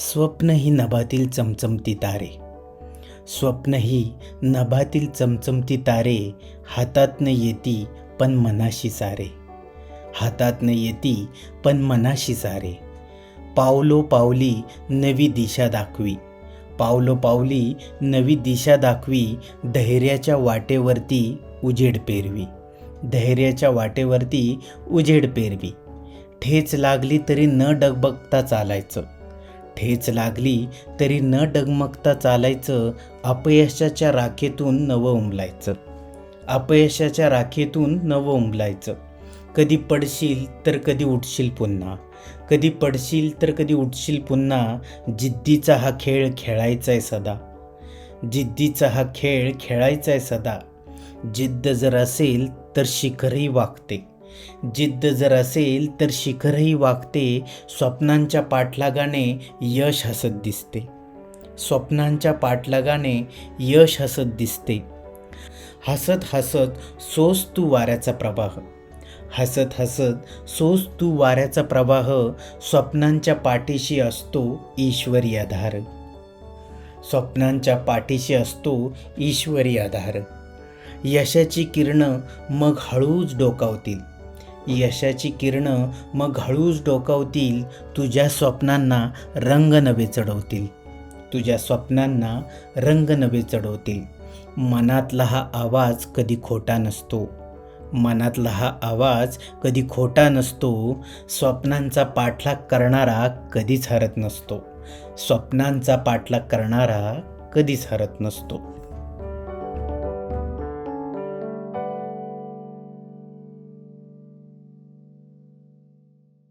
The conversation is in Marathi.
स्वप्न ही नभातील चमचमती तारे. स्वप्न ही नभातील चमचमती तारे हातात न येती पण मनाशी सारे. हातात न येती पण मनाशी सारे. पावलो पावली नवी दिशा दाखवी. पावलो पावली नवी दिशा दाखवी धैर्याच्या वाटेवरती उजेड पेरवी. धैर्याच्या वाटेवरती उजेड पेरवी. ठेच लागली तरी न डगबगता चालायचं. ठेच लागली तरी न डगमगता चालायचं अपयशाच्या राखेतून नवं उमलायचं. अपयशाच्या राखेतून नवं उमलायचं. कधी पडशील तर कधी उठशील पुन्हा. कधी पडशील तर कधी उठशील पुन्हा. जिद्दीचा हा खेळ खेळायचा आहे सदा. जिद्दीचा हा खेळ खेळायचा आहे सदा. जिद्द जर असेल तर शिखरही वागते. जिद्द जर असेल तर शिखरही वागते स्वप्नांच्या पाठलागाने यश हसत दिसते. स्वप्नांच्या पाठलागाने यश हसत दिसते. हसत हसत सोस तू वाऱ्याचा प्रवाह. हसत हसत सोस तू वाऱ्याचा प्रवाह स्वप्नांच्या पाठीशी असतो ईश्वरी आधार स्वप्नांच्या पाठीशी असतो ईश्वरी आधार यशाची किरणं मग हळूच डोकावतील. यशाची किरणं मग हळूच डोकावतील तुझ्या स्वप्नांना रंग नवे चढवतील. तुझ्या स्वप्नांना रंग नवे चढवतील. मनातला हा आवाज कधी खोटा नसतो. मनातला हा आवाज कधी खोटा नसतो. स्वप्नांचा पाठलाग करणारा कधीच हरत नसतो. स्वप्नांचा पाठलाग करणारा कधीच हरत नसतो.